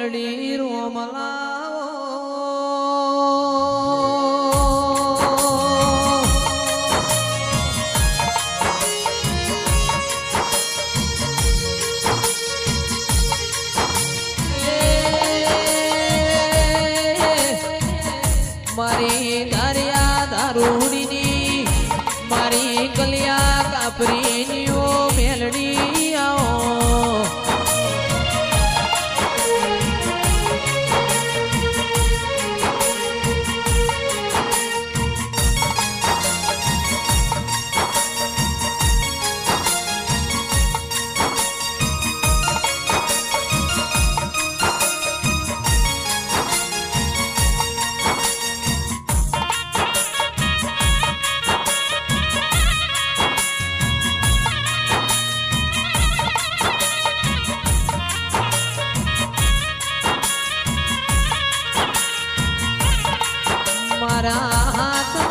મેલડી રોમલાવો મારી દરિયા દારૂડીની મારી કલિયા કાપરીની तारा